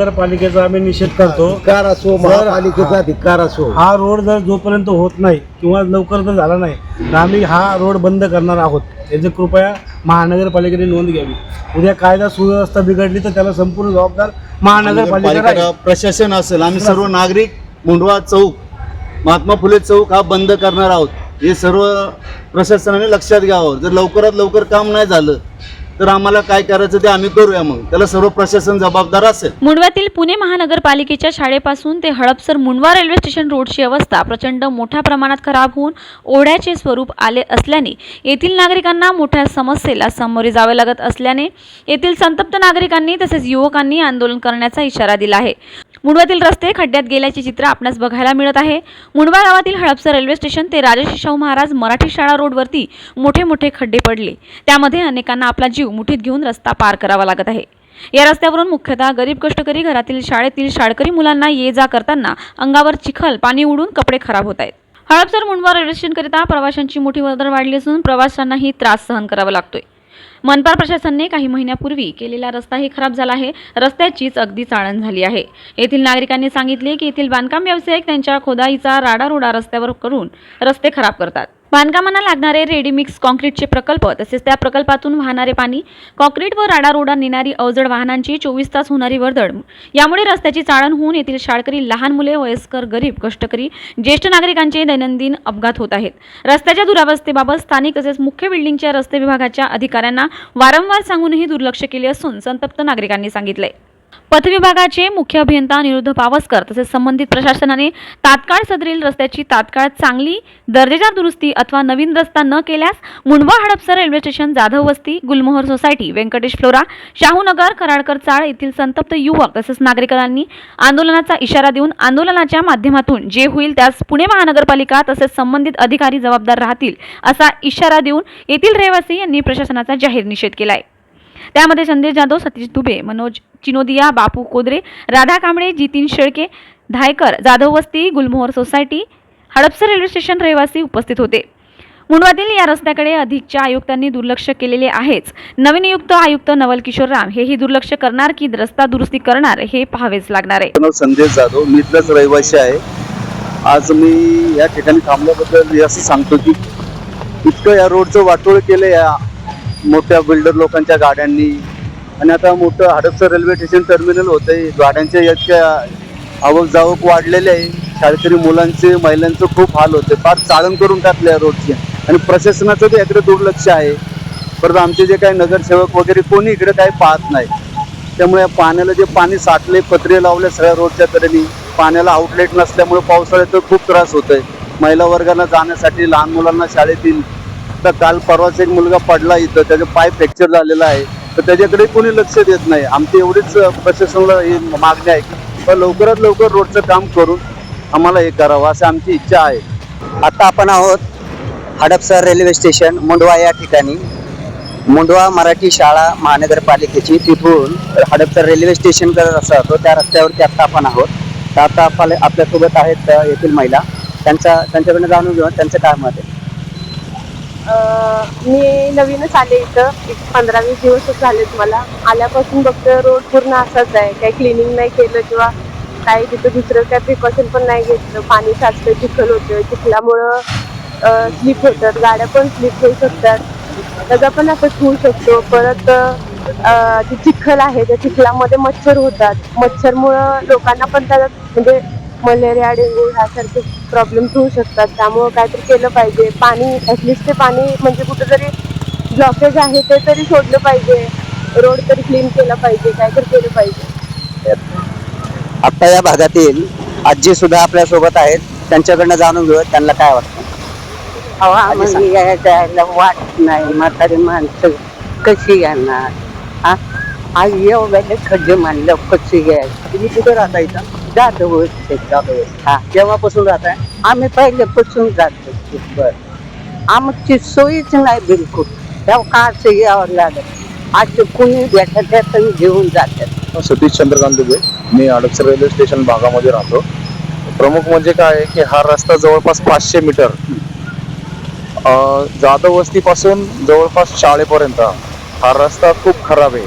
महानगरपालिकेचा आम्ही निषेध करतो. धिक्कार असो महापालिकेचा धिक्कार असो. हा रोड जर जोपर्यंत होत नाही किंवा लवकर जर झाला नाही तर आम्ही हा रोड बंद करणार आहोत. याची कृपया महानगरपालिकेने नोंद घ्यावी. उद्या कायदा सुव्यवस्था बिघडली तर त्याला संपूर्ण जबाबदार महानगरपालिका राहील. पालिका प्रशासन असेल आम्ही सर्व नागरिक मुंडवा चौक महात्मा फुले चौक हा बंद करणार आहोत. हे सर्व प्रशासनाने लक्षात घ्यावं. जर लवकरात लवकर काम नाही झालं तर आम्हाला काय करायचं ते आम्ही करूया मग. त्याला सर्व प्रशासन जबाबदार असेल. मुंडव्यातील पुणे महानगरपालिकेच्या शाळेपासून ते हडपसर मुंडवा रेल्वे स्टेशन रोडची अवस्था प्रचंड मोठ्या प्रमाणात खराब होऊन ओढ्याचे स्वरूप आले असल्याने येथील नागरिकांना मोठ्या समस्येला सामोरे जावे लागत असल्याने येथील संतप्त नागरिकांनी तसेच युवकांनी आंदोलन करण्याचा इशारा दिला आहे. मुंडव्यातील रस्ते खड्ड्यात गेल्याचे चित्र आपणास बघायला मिळत आहे. मुंडवा गावातील हडपसर रेल्वे स्टेशन ते राजेश शाहू महाराज मराठी शाळा रोडवरती मोठे मोठे खड्डे पडले. त्यामध्ये अनेकांना आपला जीव मुठीत घेऊन रस्ता पार करावा लागत आहे. या रस्त्यावरून मुख्यतः गरीब कष्टकरी घरातील शाळेतील शाळकरी मुलांना ये जा करताना अंगावर चिखल पाणी उडून कपडे खराब होत आहेत. हडपसर मुंडवा रेल्वे स्टेशनकरिता प्रवाशांची मोठी वर्दळ वाढली असून प्रवाशांनाही त्रास सहन करावा लागतोय. मनपा प्रशासनाने काही महिन्यापूर्वी केलेला रस्ताही खराब झाला आहे. रस्त्याचीच अगदी चाळण झाली आहे. येथील नागरिकांनी सांगितले की येथील बांधकाम व्यावसायिक त्यांच्या खोदाईचा राडारोडा रस्त्यावर करून रस्ते खराब करतात. बांधकामांना लागणारे रेडीमिक्स कॉन्क्रीटचे प्रकल्प तसेच त्या प्रकल्पातून वाहणारे पाणी कॉन्क्रीट व राडारोडा नेणारी अवजड वाहनांची चोवीस तास होणारी वर्दळ. यामुळे रस्त्याची चाळण होऊन येथील शाळकरी लहान मुले वयस्कर गरीब कष्टकरी ज्येष्ठ नागरिकांचे दैनंदिन अपघात होत आहेत. रस्त्याच्या दुरावस्थेबाबत स्थानिक तसेच मुख्य बिल्डिंगच्या रस्ते विभागाच्या अधिकाऱ्यांना वारंवार सांगूनही दुर्लक्ष केले असून संतप्त नागरिकांनी सांगितले. पथविभागाचे मुख्य अभियंता अनिरुद्ध पावसकर तसेच संबंधित प्रशासनाने तात्काळ सदरील रस्त्याची तात्काळ चांगली दर्जेदार दुरुस्ती अथवा नवीन रस्ता न केल्यास मुंडवा हडपसर रेल्वे स्टेशन जाधव वस्ती गुलमोहर सोसायटी व्यंकटेश फ्लोरा शाहूनगर कराडकर चाळ येथील संतप्त युवक तसेच नागरिकांनी आंदोलनाचा इशारा देऊन आंदोलनाच्या माध्यमातून जे होईल त्यास पुणे महानगरपालिका तसेच संबंधित अधिकारी जबाबदार राहतील असा इशारा देऊन येथील रहिवासी यांनी प्रशासनाचा जाहीर निषेध केला आहे त्यामध्ये संदेश जाधव सतीश दुबे मनोज चिनोदिया बापू कोदरे राधा कांबळे जितीन शेळके धायकर जाधव वस्ती Gulmohar society Hadapsar railway station रहिवासी उपस्थित होते. मुंडवातील या रस्त्याकडे अधिकच्या आयुक्तांनी दुर्लक्ष केलेले आहेच. नवीन नियुक्त आयुक्त नवल किशोर राम हेही दुर्लक्ष करणार की रस्ता दुरुस्ती करणार हे पाहावेच लागणार आहे. संदेश जाधव मी इथलाच रहिवासी आहे. आज मी या ठिकाणी थांबल्याबद्दल असं सांगतो की इतकं या रोडचं वाटोळ केलं या मोठ्या बिल्डर लोकांच्या गाड्यांनी. आणि आता मोठं हडपसर रेल्वे स्टेशन टर्मिनल होतं आहे गाड्यांच्या याच्या आवक जावक वाढलेले आहे. शाळकरी मुलांचे महिलांचं खूप हाल होते फार चाळण करून टाकले या रोडचे. आणि प्रशासनाचं ते याकडे दुर्लक्ष आहे. परत आमचे जे काही नगरसेवक वगैरे कोणी इकडे काही पाहत नाही. त्यामुळे पाण्याला जे पाणी साठले पत्रे लावले सगळ्या रोडच्या तऱ्हेने. पाण्याला आउटलेट नसल्यामुळे पावसाळ्यात तर खूप त्रास होतोय. महिला वर्गाला जाण्यासाठी लहान मुलांना शाळेतील तर काल परवाच एक मुलगा पडला इथं. त्याचं पाय फ्रॅक्चर झालेला आहे. तर त्याच्याकडे कोणी लक्ष देत नाही. आमची एवढीच प्रशासनाला ही मागणी आहे की तर लवकरात लवकर रोडचं काम करून आम्हाला हे करावं असं आमची इच्छा आहे. आता आपण आहोत हडपसर रेल्वे स्टेशन मुंडवा या ठिकाणी. मुंडवा मराठी शाळा महानगरपालिकेची तिथून हडपसर रेल्वे स्टेशन करत असा होतो त्या रस्त्यावरती आत्ता आपण आहोत. तर आता आपल्या आपल्यासोबत आहेत येथील महिला. त्यांचा त्यांच्याकडनं जाणून घेऊन त्यांचं काय मत आहे? मी नवीनच आले इथं. एक पंधरा वीस दिवसच झालेत मला आल्यापासून फक्त रोड पूर्ण असाच आहे. काही क्लिनिंग नाही केलं किंवा काही तिथं दुसरं काही प्रिकॉशन पण नाही घेतलं. पाणी साचलं चिखल होतं चिखलामुळं स्लिप होतात. गाड्या पण स्लिप होऊ शकतात. त्याचा पण असंच होऊ शकतो. परत अं, चिखल आहे त्या चिखलामध्ये मच्छर होतात. मच्छरमुळं लोकांना पण त्याच्यात म्हणजे मलेरिया डेंग्यू ह्यासारखे प्रॉब्लेम्स होऊ शकतात. त्यामुळं काहीतरी केलं पाहिजे. पाणी ॲटलिस्ट ते पाणी म्हणजे कुठेतरी ब्लॉकेज आहे ते तरी सोडलं पाहिजे. रोड तरी क्लीन केला पाहिजे काहीतरी केलं पाहिजे. आता या भागातील आजी सुद्धा आपल्यासोबत आहेत. त्यांच्याकडनं जाणून घेऊ त्यांना काय वाटतं? यायला वाट नाही. म्हातारी माणसं कशी येणार? हा? आज एवढ्या खड्डे मानलं कशी घ्यायचं तुम्ही कुठे राहता इथं? जातो हा केव्हापासून राहताय आम्ही पहिल्यापासून जातो बर आमची सोयीच नाही बिलकुल. तेव्हा का यावं लागत आज कुणी भेटत त्यात घेऊन जातात सतीश चंद्रकांत दुबे मी हडपसर रेल्वे स्टेशन भागामध्ये राहतो. प्रमुख म्हणजे काय आहे की हा रस्ता जवळपास पाचशे मीटर जाधव वस्तीपासून जवळपास शाळेपर्यंत हा रस्ता खूप खराब आहे.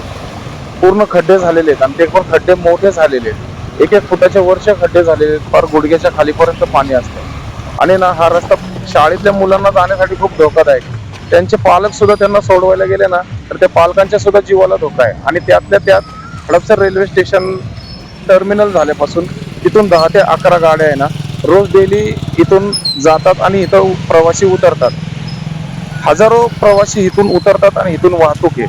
पूर्ण खड्डे झालेले आहेत आणि ते पण खड्डे मोठे झालेले आहेत. एक एक फुटाच्या वरचे खड्डे झालेले फार गुडघ्याच्या खालीपर्यंत पाणी असतं. आणि ना हा रस्ता शाळेतल्या मुलांना जाण्यासाठी खूप धोकादायक त्यांचे पालक सुद्धा त्यांना सोडवायला गेले ना तर त्या पालकांच्या सुद्धा जीवाला धोका आहे. आणि त्यातल्या त्यात हडपसर रेल्वे स्टेशन टर्मिनल झाल्यापासून तिथून दहा ते अकरा गाड्या आहे ना रोज डेली इथून जातात आणि इथं प्रवासी उतरतात. हजारो प्रवासी इथून उतरतात आणि इथून वाहतूक आहे.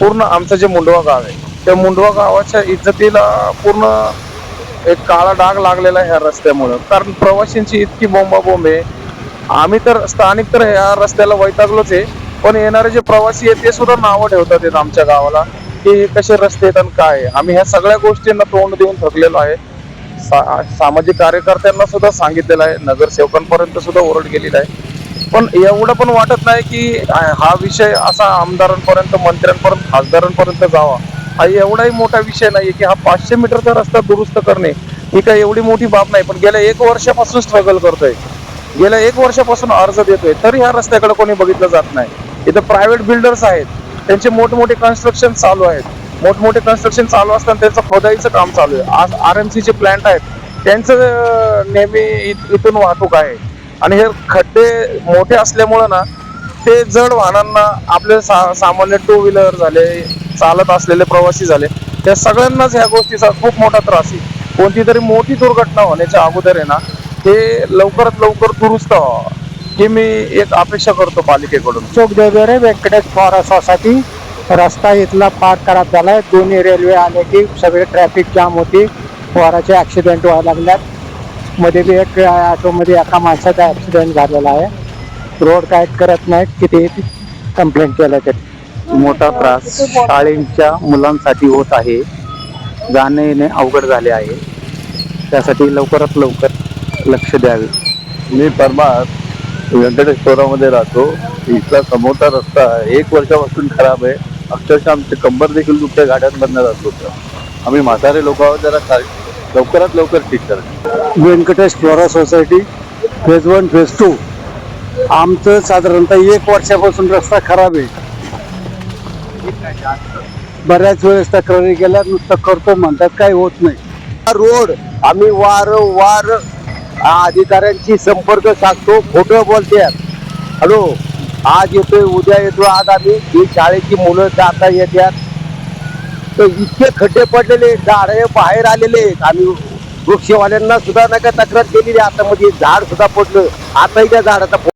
पूर्ण आमचं जे मुंडवा गाव आहे त्या मुंडवा गावाच्या इज्जतीला पूर्ण एक काळा डाग लागलेला आहे ह्या रस्त्यामुळं. कारण प्रवाशांची इतकी बोंबाबोंब आहे. आम्ही तर स्थानिक तर ह्या रस्त्याला वैतागलोच आहे. पण येणारे जे प्रवासी आहेत ते सुद्धा नावं ठेवतात आहेत आमच्या गावाला. की हे कसे रस्ते आहेत आणि काय आहे. आम्ही ह्या सगळ्या गोष्टींना तोंड देऊन थकलेलो आहे. सा- सामाजिक कार्यकर्त्यांना सुद्धा सांगितलेलं आहे. नगरसेवकांपर्यंत सुद्धा ओरड गेलेला आहे. पण एवढं पण वाटत नाही की हा विषय असा आमदारांपर्यंत मंत्र्यांपर्यंत खासदारांपर्यंत जावा. हा एवढाही मोठा विषय नाही की हा पाचशे मीटरचा रस्ता दुरुस्त करणे ही काही एवढी मोठी बाब नाही पण गेल्या एक वर्षापासून स्ट्रगल करतोय. गेल्या एक वर्षापासून अर्ज देतोय तरी ह्या रस्त्याकडे कोणी बघितलं जात नाही. इथं प्रायव्हेट बिल्डर्स आहेत त्यांचे मोठमोठे कन्स्ट्रक्शन चालू आहेत. मोठमोठे कन्स्ट्रक्शन चालू असताना त्यांचं खोदाईचं काम चालू आहे. आज आर एम सीचे प्लॅन्ट आहेत त्यांचं नेहमी इथून वाहतूक आहे. आणि हे खड्डे मोठे असल्यामुळं ना ते जड वाहनांना आपले सा सामान्य टू व्हीलर झाले चालत असलेले प्रवासी झाले. त्या सगळ्यांनाच ह्या गोष्टीचा खूप मोठा त्रास आहे. कोणती तरी मोठी दुर्घटना होण्याच्या अगोदर आहे ना हे लवकरात लवकर दुरुस्त व्हावं. मी एक अपेक्षा करतो पालिकेकडून. चौक देवेरे व्यंकटेश पवार सोसायटी रस्ता इथला पार खराब झालाय. दोन्ही रेल्वे आले की सगळे ट्रॅफिक जाम होती. पोराचे ऍक्सिडेंट व्हायला लागल्यात. मध्ये बी एक ऑटोमध्ये एका माणसाचा ऍक्सिडेंट झालेला आहे. रोड काय करत नाहीत किती कंप्लेंट केलं तरी. मोठा त्रास शाळेच्या मुलांसाठी होत आहे. जाणे येणे अवघड झाले आहे. त्यासाठी लवकरात लवकर लक्ष द्यावे. मी परमात व्यंकटेश्वरामध्ये राहतो. इथला समोरचा रस्ता एक वर्षापासून खराब आहे. अक्षरशः आमचे कंबर देखील दुसऱ्या गाड्यांमधनं जात होतं. आम्ही म्हातारे लोक आहोत जरा लवकरात लवकर ठीक करा Venkatesh Flora society phase one phase two आमचं साधारणतः एक वर्षापासून रस्ता खराब आहे. बऱ्याच वेळेस तक्रारी केल्या नुसतं करतो म्हणतात काही होत नाही. रोड आम्ही वारंवार अधिकाऱ्यांशी संपर्क साधतो खोटं बोलते. हॅलो आज येतोय उद्या येतो आज आम्ही ही शाळेची मुलं जाता येतात तर इतके खड्डे पडलेले झाडे बाहेर आलेले आहेत. आम्ही वृक्षवाल्यांना सुद्धा नका तक्रार केलेली आता मध्ये झाड सुद्धा पडलं. आताही त्या झाडाचा